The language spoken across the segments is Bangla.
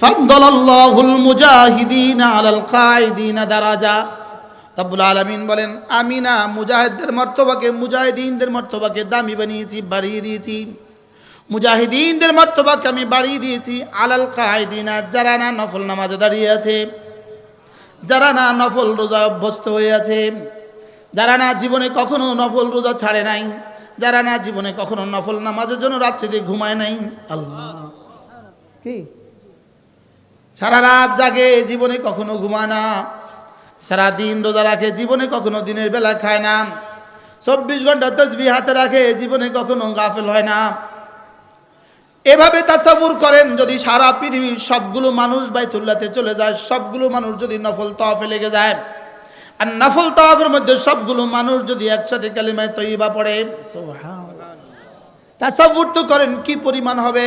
ফাদ্দালাল্লাহুল মুজাহিদিনা আলাল কায়দিনা দারাজা। রব্বুল আলামিন বলেন, আমি না মুজাহিদদের মর্তবাকে, মুজাহিদিনদের মর্তবাকে দামি বানিয়েছি, বাড়িয়ে দিয়েছি। মুজাহিদিনদের মর্তবাকে আমি বাড়িয়ে দিয়েছি আলাল কায়দিনা যারা না নফল নামাজে দাঁড়িয়ে আছে, যারা না নফল রোজা অভ্যস্ত হয়ে আছে, যারা না জীবনে কখনো নফল রোজা ছাড়ে নাই, যারা না জীবনে কখনো নফল নামাজের জন্য রাত্রিতে ঘুমায় নাই। আল্লাহ। কি? সারা রাত জাগে, জীবনে কখনো ঘুমায় না। সারা দিন রোজা রাখে, জীবনে কখনো দিনের বেলা খায় না। চব্বিশ ঘণ্টা তসবি হাতে রাখে, জীবনে কখনো গাফেল হয় না। এভাবে তাসাবুর করেন যদি সারা পৃথিবীর সবগুলো মানুষ বাইতুল্লাতে চলে যায়, সবগুলো মানুষ যদি নফল তফে লেগে যায়। আর নফল তফের মধ্যে সবগুলো মানুষ যদি একসাথে কালিমায় তৈবা পড়ে তাসাবুর তো করেন, কি পরিমাণ হবে?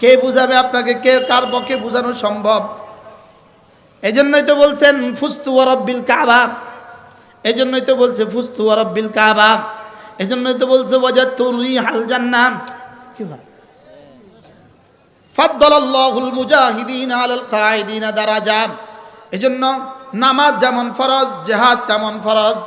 কে বুঝাবে আপনাকে? কে, কার পক্ষে বোঝানো সম্ভব? এই জন্যই তো বলছেন, ফুস্তু রব্বিল কাবা। এই জন্যই তো বলছে, ফুস্তু রব্বিল কাবা। এই জন্যই তো বলছে বজাত তুরি হাল জান্নাম কি হয়? ফাদ্দালাল্লাহুল মুজাহিদিন আলাল কায়দিনা দারাজা। এজন্য নামাজ যেমন ফরজ, জিহাদ তেমন ফরজ।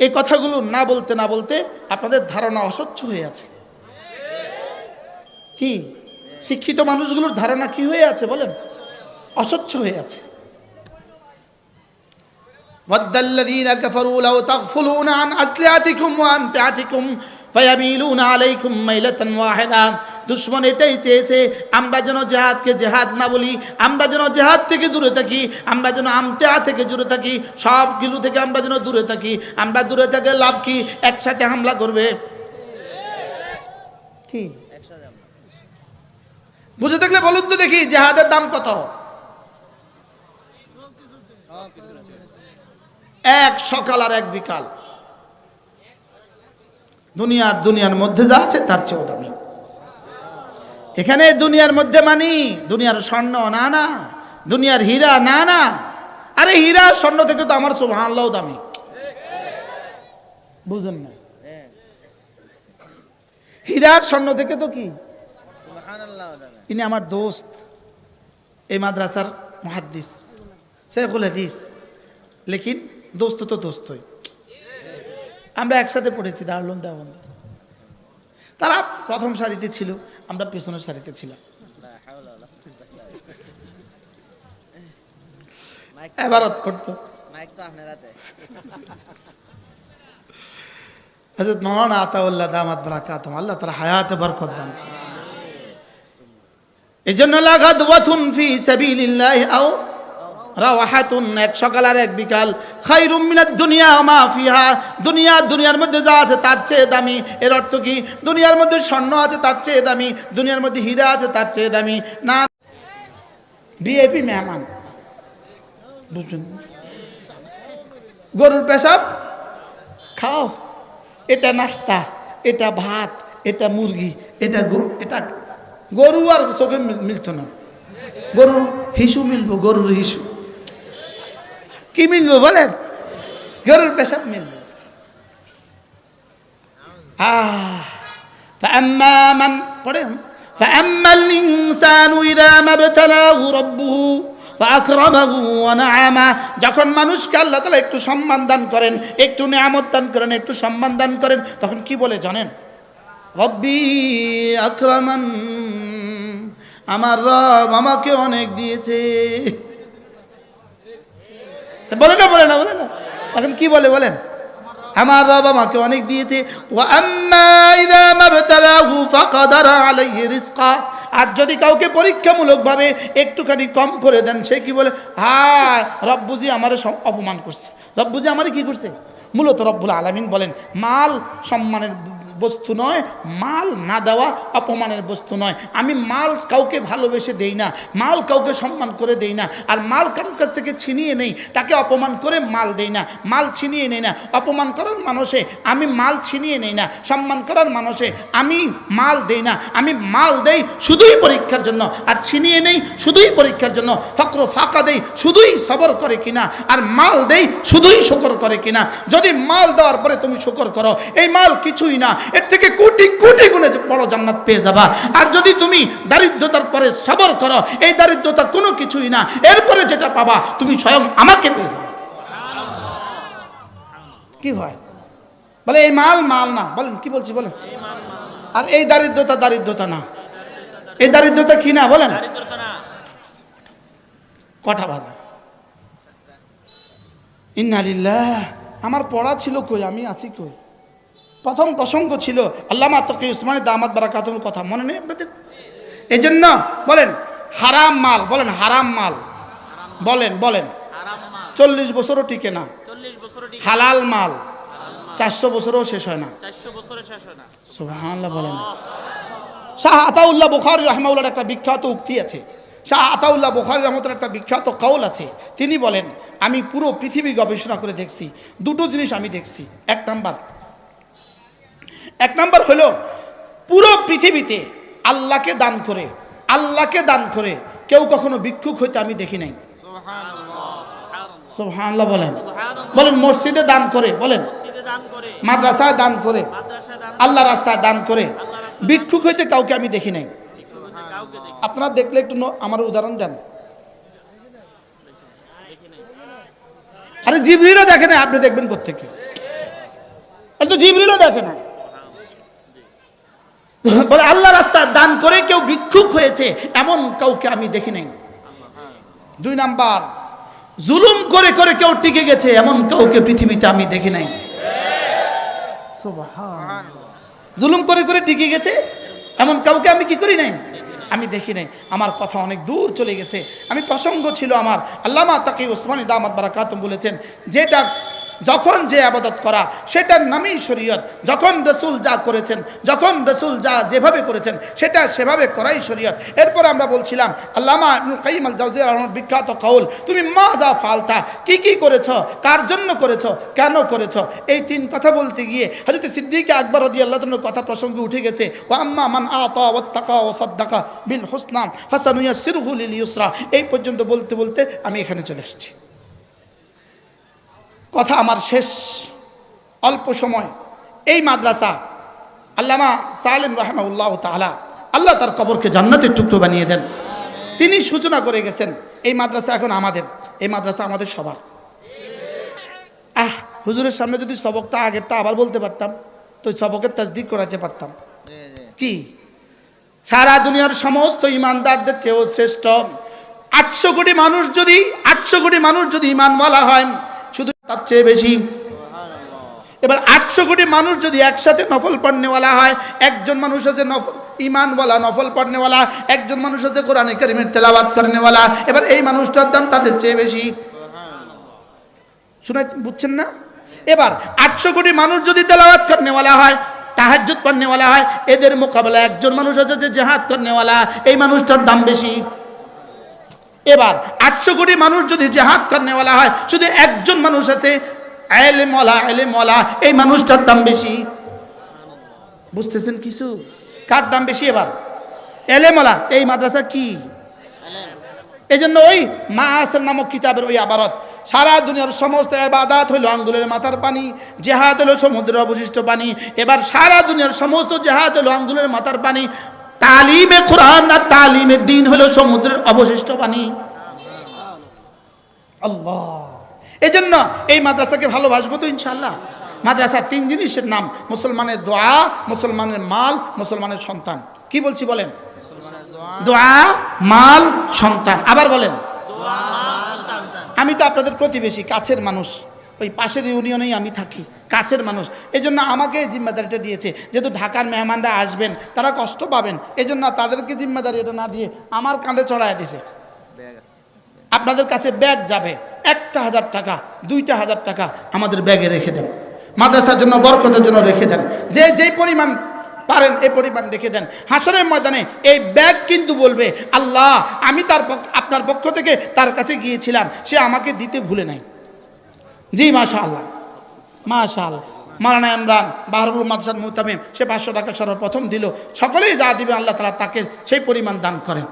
এই কথাগুলো না বলতে না বলতে আপনাদের ধারণা অস্বচ্ছ হয়ে আছে। কি শিক্ষিত মানুষগুলোর ধারণা কি হয়ে আছে বলেন অস্বচ্ছ হয়ে আছে ود الذين كفروا لو تغفلون عن أسلحتكم وأمتعتكم فيميلون عليكم ميلة واحدة দুশ্মন এটাই চেয়েছে আমরা যেন জেহাদকে জেহাদ না বলি আমরা যেন জেহাদ থেকে দূরে থাকি আমরা যেন আমতেয়া থেকে দূরে থাকি সবগুলো থেকে আমরা যেন দূরে থাকি আমরা দূরে থেকে লাভ কি একসাথে হামলা করবে কি বুঝে থাকলে বলুন তো দেখি, জেহাদের দাম কত? এক সকাল আর এক বিকাল। দুনিয়ার দুনিয়ার মধ্যে যা আছে, তার চেয়েও দামি। এখানে দুনিয়ার মধ্যে মানি, দুনিয়ার স্বর্ণ, না না। দুনিয়ার হীরা, না না। আরে হীরা স্বর্ণ থেকে তো আমার সুবহানাল্লাহ দামি। বুঝুন না? হীরার স্বর্ণ থেকে তো কি? ইনি আমার দোস্ত। এই মাদ্রাসার মহাদ্দিস শেখুল হাদিস। লেকিন দোস্ত তো দোস্তই। আমরা একসাথে পড়েছি দারুল দেওবন্দ। তারা প্রথম সারিতে ছিল আমরা পেছনের সারিতে ছিলাম। এবারত করতো। মাইক তো আপনার হাতে। হজরত মৌলানা আতাউল্লাহ দামাত বরাকাতুম আল্লাহ তারা হায়াতে বরকত দান এই জন্য লাগাদ ওয়াথুন ফি সাবিলিল্লাহ, আও রাওয়াহাতুন, এক সকাল আর এক বিকাল। খাইরুম মিনাদ দুনিয়া মা ফিহা, দুনিয়া দুনিয়ার মধ্যে যা আছে তার চেয়ে দামি। এর অর্থ কি? দুনিয়ার মধ্যে স্বর্ণ আছে তার চেয়ে দামি, দুনিয়ার মধ্যে হীরা আছে তার চেয়ে দামি। না বিএপি মেহমান। বুঝলেন? গরুর পেশাব? খাও। এটা নাস্তা, এটা ভাত, এটা মুরগি, এটা এটা গরু আর চোখে মিল- মিলতো না গরুর হিসু মিলবো গরুর হিসু কি মিলবো বলেন গরুর পেশাব মিলবে আহ فأما من পড়েন فأما الإنسان إذا ما ابتلاه ربه فأكرمه ونعمه যখন মানুষকে আল্লাহ তাআলা একটু সম্মান দান করেন একটু নিয়ামত দান করেন একটু সম্মান দান করেন তখন কি বলে জানেন রব্বি আক্রামান আমার রব আমাকে অনেক দিয়েছে। বলে না বলে না বলে না। এখন কি বলে, বলেন? আমার রব আমাকে অনেক দিয়েছে। আর যদি কাউকে পরীক্ষামূলকভাবে একটুখানি কম করে দেন, সে কি বলে? হ্যাঁ রব্বুজি আমারে সম- অপমান করছে। রব্বুজি আমারে কি করছে? মূলত রব্বুল আলামিন বলেন, মাল সম্মানের বস্তু নয়, মাল না দেওয়া অপমানের বস্তু নয়। আমি মাল কাউকে ভালোবেসে দেই না, মাল কাউকে সম্মান করে দেই না, আর মাল কারোর কাছ থেকে ছিনিয়ে নেই, তাকে অপমান করে মাল দেই না, মাল ছিনিয়ে নেই না। অপমান করার মানুষে আমি মাল ছিনিয়ে নেই না, সম্মান করার মানুষে আমি মাল দেই না। আমি মাল দেই শুধুই পরীক্ষার জন্য, আর ছিনিয়ে নেই শুধুই পরীক্ষার জন্য। ফক্র ফাঁকা দেই শুধুই সবর করে কিনা, আর মাল দেই শুধুই শকর করে কিনা। যদি মাল দেওয়ার পরে তুমি শকর করো, এই মাল কিছুই না এর থেকে কোটি কোটি গুণে বড় জান্নাত পেয়ে যাবা। আর যদি তুমি দারিদ্রতার পরে সবর করো, এই দারিদ্রতা কোনো কিছুই না। এরপরে যেটা পাবা, তুমি স্বয়ং আমাকে পেয়ে যাবে। কি হয়? বলে, এই মাল মাল না। বলেন, কি বলছি, বলেন। আর এই দারিদ্রতা দারিদ্রতা না। এই দারিদ্রতা কি না, বলেন। কটা বাজে? ইন্নালিল্লাহ আমার পড়া ছিল কই? আমি আছি কই? প্রথম প্রসঙ্গ ছিল, আল্লামা তকি উসমানী দামাত বারাকাতুর কথা, মনে নেই আপনাদের? এই জন্য বলেন, হারাম মাল, বলেন হারাম মাল। বলেন বলেন। চল্লিশ বছরও টিকে না। হালাল মাল, চারশো বছরও শেষ হয় না। বলেন। শাহ আতাউল্লাহ বুখারী রহমাউল্লাহর একটা বিখ্যাত উক্তি আছে। শাহ আতাউল্লাহ বুখারী রহমতুল্লাহ একটা বিখ্যাত কৌল আছে। তিনি বলেন, আমি পুরো পৃথিবী গবেষণা করে দেখছি, দুটো জিনিস আমি দেখছি। এক নাম্বার এক নাম্বার হলো পুরো পৃথিবীতে আল্লাহকে দান করে আল্লাহকে দান করে কেউ কখনো ভিক্ষুক হইতে আমি দেখি নাই। বলেন। বলেন মসজিদে দান করে বলেন। মাদ্রাসায় দান করে। আল্লাহ রাস্তায় দান করে। ভিক্ষুক হইতে কাউকে আমি দেখি নাই। আপনারা দেখলে একটু আমার উদাহরণ দেন। আরে জিবরিলও দেখে না আপনি দেখবেন কোথেকে তো দেখে না বলে, আল্লাহ রাস্তায় দান করে কেউ ভিক্ষুক হয়েছে, এমন কাউকে আমি দেখি নাই। দুই নাম্বার, জুলুম করে করে কেউ টিকে গেছে, এমন কাউকে পৃথিবীতে আমি দেখি নাই। জুলুম করে করে টিকে গেছে, এমন কাউকে আমি কি করি নাই? আমি দেখি নাই। আমার কথা অনেক দূর চলে গেছে। আমি প্রসঙ্গ ছিল আমার, আল্লামা তাকে ওসমানী দামাত বারাকাতুম বলেছেন, যেটা যখন যে আবাদত করা, সেটার নামেই শরীয়ত। যখন রসুল যা করেছেন, যখন রসুল যা যেভাবে করেছেন, সেটা সেভাবে করাই শরীয়ত। এরপর আমরা বলছিলাম, আল্লামা কাইম আল জাউজিয়া বিখ্যাত কৌল তুমি মা যা ফালতা, কি কি করেছ, কার জন্য করেছ, কেন করেছ? এই তিন কথা বলতে গিয়ে হজরত সিদ্দিক আকবর রদি আল্লাহ কথা প্রসঙ্গে উঠে গেছে ও আম্মা মান আতা ওয়াত্তাকা ও সাদ্দাকা বিল হুসনাম হাসানুয়া সিরহুল ইউসরা এই পর্যন্ত বলতে বলতে আমি এখানে চলে এসেছি কথা আমার শেষ। অল্প সময়। এই মাদ্রাসা, আল্লামা সালেম রহমাউল্লাহ তাআলা, আল্লাহ তার কবরকে জান্নাতের টুকরো বানিয়ে দেন। তিনি সূচনা করে গেছেন, এই মাদ্রাসা এখন আমাদের, এই মাদ্রাসা আমাদের সবার। আহ, হুজুরের সামনে যদি সবকটা আগেরটা আবার বলতে পারতাম, তো সবকের তাজদিক করাতে পারতাম। কি? সারা দুনিয়ার সমস্ত ইমানদারদের চেয়েও শ্রেষ্ঠ। আটশো কোটি মানুষ যদি, আটশো কোটি মানুষ যদি ইমানওয়ালা হয় তার চেয়ে বেশি। এবার আটশো কোটি মানুষ যদি একসাথে নফল পড়নেওয়ালা হয়, একজন মানুষ আছে নফল ইমানওয়ালা নফল পড়নেওয়ালা একজন মানুষ আছে কোরআন করিমের তেলাবাদ করনেওয়ালা এবার এই মানুষটার দাম তাদের চেয়ে বেশি। শুনে বুঝছেন না? এবার আটশো কোটি মানুষ যদি তেলাওয়াত করনেওয়ালা হয়, তাহাজ্জুদ পড়নেওয়ালা হয়, এদের মোকাবেলা একজন মানুষ আছে যে জেহাদ করনেওয়ালা এই মানুষটার দাম বেশি। এবার আটশো কোটি মানুষ যদি জেহাদ করনেওয়ালা হয়, শুধু একজন মানুষ আছে এলে মলা এলে মলা এই মানুষটার দাম বেশি। বুঝতেছেন কিছু? কার দাম বেশি এবার? এলে মলা এই মাদ্রাসা কি? এই জন্য ওই মা আসর নামক কিতাবের ওই আবারত, সারা দুনিয়ার সমস্ত এবাদাত হইল আঙ্গুলের মাথার পানি, জেহাদ হলো সমুদ্রের অবশিষ্ট পানি, এবার সারা দুনিয়ার সমস্ত জেহাদ হলো আঙ্গুলের মাথার পানি তালিমে কোরআন আর তালিমে দিন হলো সমুদ্রের অবশিষ্ট পানি। এই জন্য এই মাদ্রাসাকে ভালোবাসবো তো ইনশাল্লাহ মাদ্রাসা তিন জিনিসের নাম, মুসলমানের দোয়া, মুসলমানের মাল, মুসলমানের সন্তান। কি বলছি বলেন? দোয়া, মাল, সন্তান। আবার বলেন। আমি তো আপনাদের প্রতিবেশী, কাছের মানুষ। ওই পাশের ইউনিয়নেই আমি থাকি কাছের মানুষ। এই জন্য আমাকে এই জিম্মেদারিটা দিয়েছে। যেহেতু ঢাকার মেহমানরা আসবেন তারা কষ্ট পাবেন। এই জন্য তাদেরকে জিম্মেদারি এটা না দিয়ে আমার কাঁধে চড়ায় দিছে। আপনাদের কাছে ব্যাগ যাবে। একটা হাজার টাকা দুইটা হাজার টাকা আমাদের ব্যাগে রেখে দেন। মাদ্রাসার জন্য বরকতের জন্য রেখে দেন। যে যেই পরিমাণ পারেন এই পরিমাণ রেখে দেন। হাসরের ময়দানে এই ব্যাগ কিন্তু বলবে আল্লাহ আমি তার আপনার পক্ষ থেকে তার কাছে গিয়েছিলাম। সে আমাকে দিতে ভুলে নাই। জি মাশা আল্লাহ মাশা আল্লাহ মারানা ইমরান বাহরুল মাদসাদ মুহতামিম, সে পাঁচশো টাকা সর্বপ্রথম দিল। সকলেই যা দিবে আল্লাহ তালা তাকে সেই পরিমাণ দান করেন।